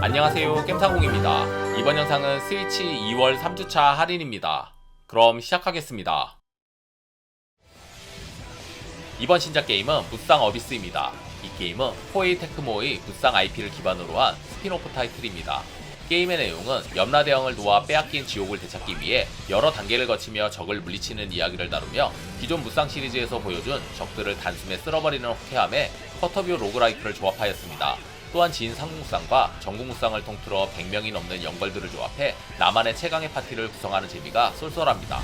안녕하세요 겜상공입니다. 이번 영상은 스위치 2월 3주차 할인입니다. 그럼 시작하겠습니다. 이번 신작 게임은 무쌍 어비스입니다. 이 게임은 코에이 테크모의 무쌍 IP를 기반으로 한 스피노프 타이틀입니다. 게임의 내용은 염라 대왕을 도와 빼앗긴 지옥을 되찾기 위해 여러 단계를 거치며 적을 물리치는 이야기를 다루며 기존 무쌍 시리즈에서 보여준 적들을 단숨에 쓸어버리는 호쾌함에 커터뷰 로그라이크를 조합하였습니다. 또한 진 상국상과 전국무쌍을 통틀어 100명이 넘는 영걸들을 조합해 나만의 최강의 파티를 구성하는 재미가 쏠쏠합니다.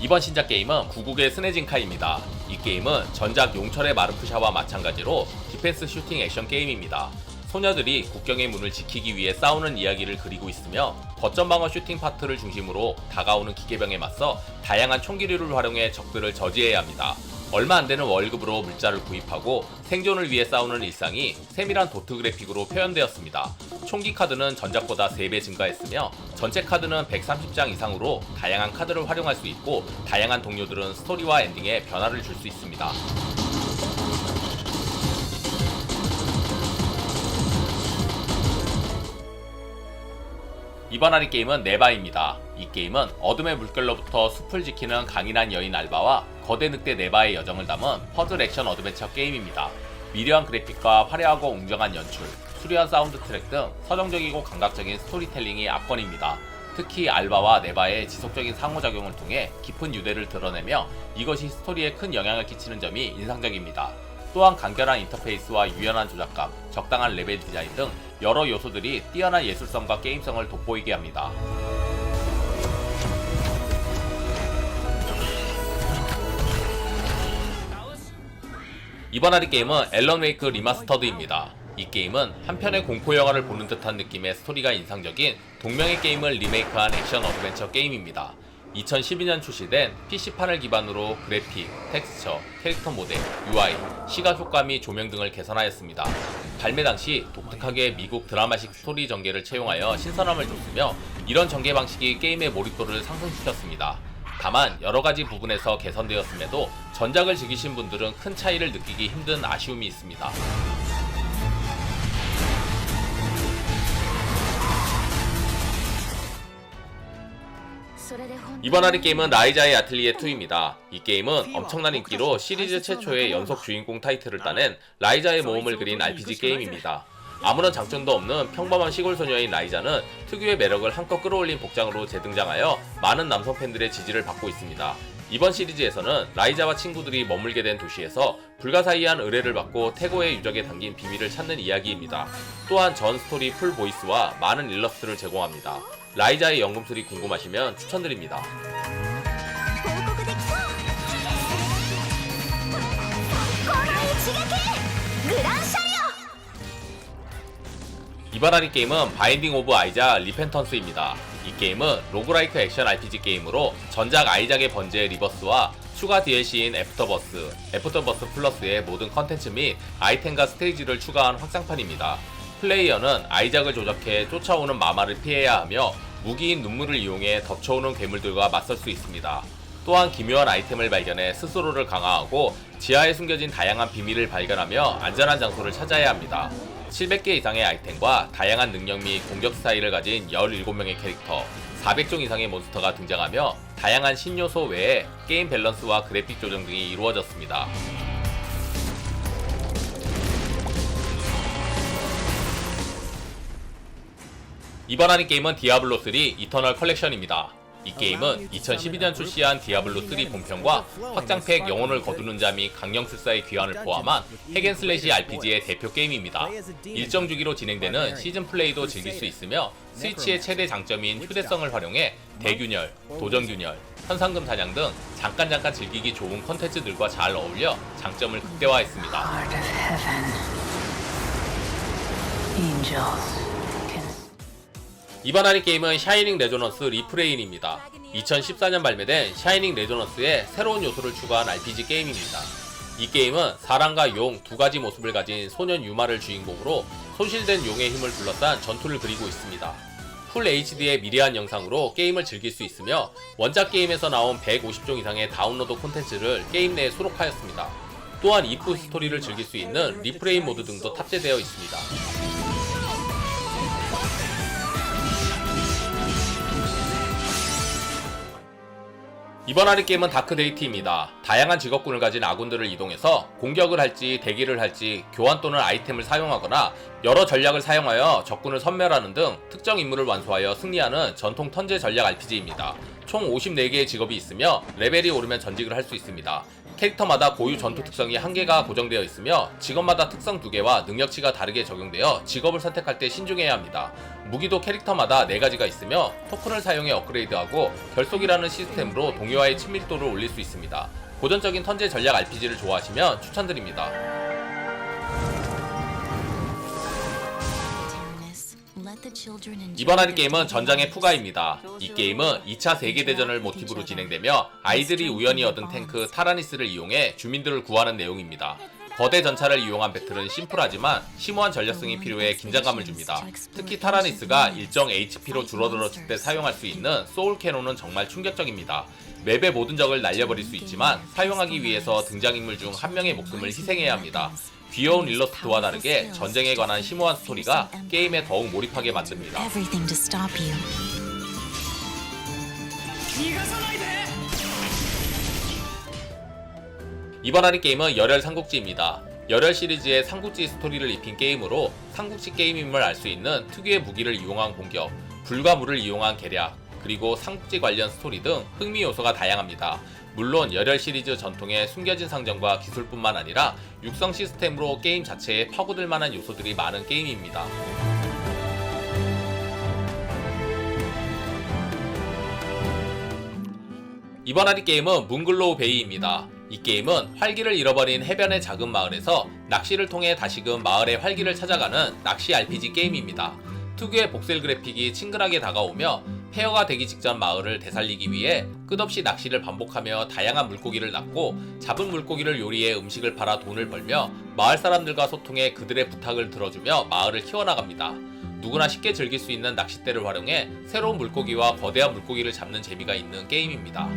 이번 신작 게임은 구국의 스네진카입니다. 이 게임은 전작 용철의 마르프샤와 마찬가지로 디펜스 슈팅 액션 게임입니다. 소녀들이 국경의 문을 지키기 위해 싸우는 이야기를 그리고 있으며 거점 방어 슈팅 파트를 중심으로 다가오는 기계병에 맞서 다양한 총기류를 활용해 적들을 저지해야 합니다. 얼마 안 되는 월급으로 물자를 구입하고 생존을 위해 싸우는 일상이 세밀한 도트 그래픽으로 표현되었습니다. 총기 카드는 전작보다 3배 증가했으며 전체 카드는 130장 이상으로 다양한 카드를 활용할 수 있고 다양한 동료들은 스토리와 엔딩에 변화를 줄 수 있습니다. 이번 할인 게임은 네바입니다. 이 게임은 어둠의 물결로부터 숲을 지키는 강인한 여인 알바와 거대 늑대 네바의 여정을 담은 퍼즐 액션 어드벤처 게임입니다. 미려한 그래픽과 화려하고 웅장한 연출, 수려한 사운드 트랙 등 서정적이고 감각적인 스토리텔링이 압권입니다. 특히 알바와 네바의 지속적인 상호작용을 통해 깊은 유대를 드러내며 이것이 스토리에 큰 영향을 끼치는 점이 인상적입니다. 또한 간결한 인터페이스와 유연한 조작감, 적당한 레벨 디자인 등 여러 요소들이 뛰어난 예술성과 게임성을 돋보이게 합니다. 이번 할인 게임은 앨런 웨이크 리마스터드입니다. 이 게임은 한편의 공포 영화를 보는 듯한 느낌의 스토리가 인상적인 동명의 게임을 리메이크한 액션 어드벤처 게임입니다. 2012년 출시된 PC판을 기반으로 그래픽, 텍스처, 캐릭터 모델, UI, 시각 효과 및 조명 등을 개선하였습니다. 발매 당시 독특하게 미국 드라마식 스토리 전개를 채용하여 신선함을 줬으며 이런 전개 방식이 게임의 몰입도를 상승시켰습니다. 다만 여러 가지 부분에서 개선되었음에도 전작을 즐기신 분들은 큰 차이를 느끼기 힘든 아쉬움이 있습니다. 이번 게임은 라이자의 아틀리에 2입니다. 이 게임은 엄청난 인기로 시리즈 최초의 연속 주인공 타이틀을 따낸 라이자의 모험을 그린 RPG 게임입니다. 아무런 장점도 없는 평범한 시골 소녀인 라이자는 특유의 매력을 한껏 끌어올린 복장으로 재등장하여 많은 남성 팬들의 지지를 받고 있습니다. 이번 시리즈에서는 라이자와 친구들이 머물게 된 도시에서 불가사의한 의뢰를 받고 태고의 유적에 담긴 비밀을 찾는 이야기입니다. 또한 전 스토리 풀 보이스와 많은 일러스트를 제공합니다. 라이자의 연금술이 궁금하시면 추천드립니다. 이바라리 게임은 바인딩 오브 아이자 리펜턴스입니다. 이 게임은 로그라이크 액션 RPG 게임으로 전작 아이작의 번제 리버스와 추가 DLC인 애프터버스, 애프터버스 플러스의 모든 컨텐츠 및 아이템과 스테이지를 추가한 확장판입니다. 플레이어는 아이작을 조작해 쫓아오는 마마를 피해야 하며 무기인 눈물을 이용해 덮쳐오는 괴물들과 맞설 수 있습니다. 또한 기묘한 아이템을 발견해 스스로를 강화하고 지하에 숨겨진 다양한 비밀을 발견하며 안전한 장소를 찾아야 합니다. 700개 이상의 아이템과 다양한 능력 및 공격 스타일을 가진 17명의 캐릭터, 400종 이상의 몬스터가 등장하며 다양한 신요소 외에 게임 밸런스와 그래픽 조정 등이 이루어졌습니다. 이번 할인 게임은 디아블로3 이터널 컬렉션입니다. 이 게임은 2012년 출시한 디아블로3 본편과 확장팩 영혼을 거두는 자 및 강령술사의 귀환을 포함한 핵앤슬래시 RPG의 대표 게임입니다. 일정 주기로 진행되는 시즌 플레이도 즐길 수 있으며 스위치의 최대 장점인 휴대성을 활용해 대균열, 도전균열, 현상금 사냥 등 잠깐 잠깐 즐기기 좋은 컨텐츠들과 잘 어울려 장점을 극대화했습니다. 이번 할인 게임은 샤이닝 레조넌스 리프레인입니다. 2014년 발매된 샤이닝 레조넌스에 새로운 요소를 추가한 RPG 게임입니다. 이 게임은 사람과 용 두 가지 모습을 가진 소년 유마를 주인공으로 손실된 용의 힘을 둘러싼 전투를 그리고 있습니다. 풀 HD의 미래한 영상으로 게임을 즐길 수 있으며 원작 게임에서 나온 150종 이상의 다운로드 콘텐츠를 게임 내에 수록하였습니다. 또한 이프 스토리를 즐길 수 있는 리프레임 모드 등도 탑재되어 있습니다. 이번 하리 게임은 다크데이트입니다. 다양한 직업군을 가진 아군들을 이동해서 공격을 할지 대기를 할지 교환 또는 아이템을 사용하거나 여러 전략을 사용하여 적군을 섬멸하는 등 특정 임무를 완수하여 승리하는 전통 턴제 전략 RPG입니다. 총 54개의 직업이 있으며 레벨이 오르면 전직을 할 수 있습니다. 캐릭터마다 고유 전투 특성이 한 개가 고정되어 있으며 직업마다 특성 두 개와 능력치가 다르게 적용되어 직업을 선택할 때 신중해야 합니다. 무기도 캐릭터마다 네 가지가 있으며 토큰을 사용해 업그레이드하고 결속이라는 시스템으로 동료와의 친밀도를 올릴 수 있습니다. 고전적인 턴제 전략 RPG를 좋아하시면 추천드립니다. 이번 하리 게임은 전장의 푸가입니다. 이 게임은 2차 세계대전을 모티브로 진행되며 아이들이 우연히 얻은 탱크 타라니스를 이용해 주민들을 구하는 내용입니다. 거대 전차를 이용한 배틀은 심플하지만 심오한 전략성이 필요해 긴장감을 줍니다. 특히 타라니스가 일정 HP로 줄어들었을 때 사용할 수 있는 소울 캐논은 정말 충격적입니다. 맵의 모든 적을 날려버릴 수 있지만 사용하기 위해서 등장인물 중 한 명의 목숨을 희생해야 합니다. 귀여운 일러스트와 다르게 전쟁에 관한 심오한 스토리가 게임에 더욱 몰입하게 만듭니다. 이번 하리 게임은 열혈 삼국지입니다. 열혈 시리즈의 삼국지 스토리를 입힌 게임으로 삼국지 게임임을 알 수 있는 특유의 무기를 이용한 공격, 불가물을 이용한 계략, 그리고 삼국지 관련 스토리 등 흥미 요소가 다양합니다. 물론 열혈 시리즈 전통의 숨겨진 상점과 기술뿐만 아니라 육성 시스템으로 게임 자체에 파고들 만한 요소들이 많은 게임입니다. 이번 하리 게임은 문글로우 베이입니다. 이 게임은 활기를 잃어버린 해변의 작은 마을에서 낚시를 통해 다시금 마을의 활기를 찾아가는 낚시 RPG 게임입니다. 특유의 복셀 그래픽이 친근하게 다가오며 폐허가 되기 직전 마을을 되살리기 위해 끝없이 낚시를 반복하며 다양한 물고기를 낚고 잡은 물고기를 요리해 음식을 팔아 돈을 벌며 마을 사람들과 소통해 그들의 부탁을 들어주며 마을을 키워나갑니다. 누구나 쉽게 즐길 수 있는 낚싯대를 활용해 새로운 물고기와 거대한 물고기를 잡는 재미가 있는 게임입니다.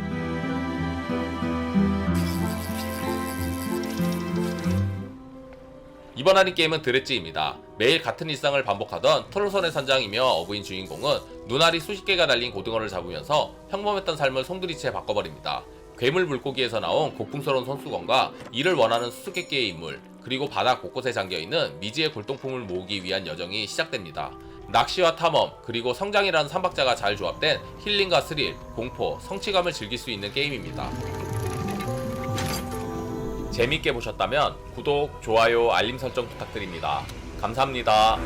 이번 하리 게임은 드레찌입니다. 매일 같은 일상을 반복하던 트롤선의 선장이며 어부인 주인공은 눈알이 수십 개가 달린 고등어를 잡으면서 평범했던 삶을 송두리째 바꿔버립니다. 괴물 물고기에서 나온 고풍스러운 손수건과 이를 원하는 수수께끼의 인물, 그리고 바다 곳곳에 잠겨있는 미지의 굴동품을 모으기 위한 여정이 시작됩니다. 낚시와 탐험, 그리고 성장이라는 삼박자가 잘 조합된 힐링과 스릴, 공포, 성취감을 즐길 수 있는 게임입니다. 재밌게 보셨다면 구독, 좋아요, 알림 설정 부탁드립니다. 감사합니다.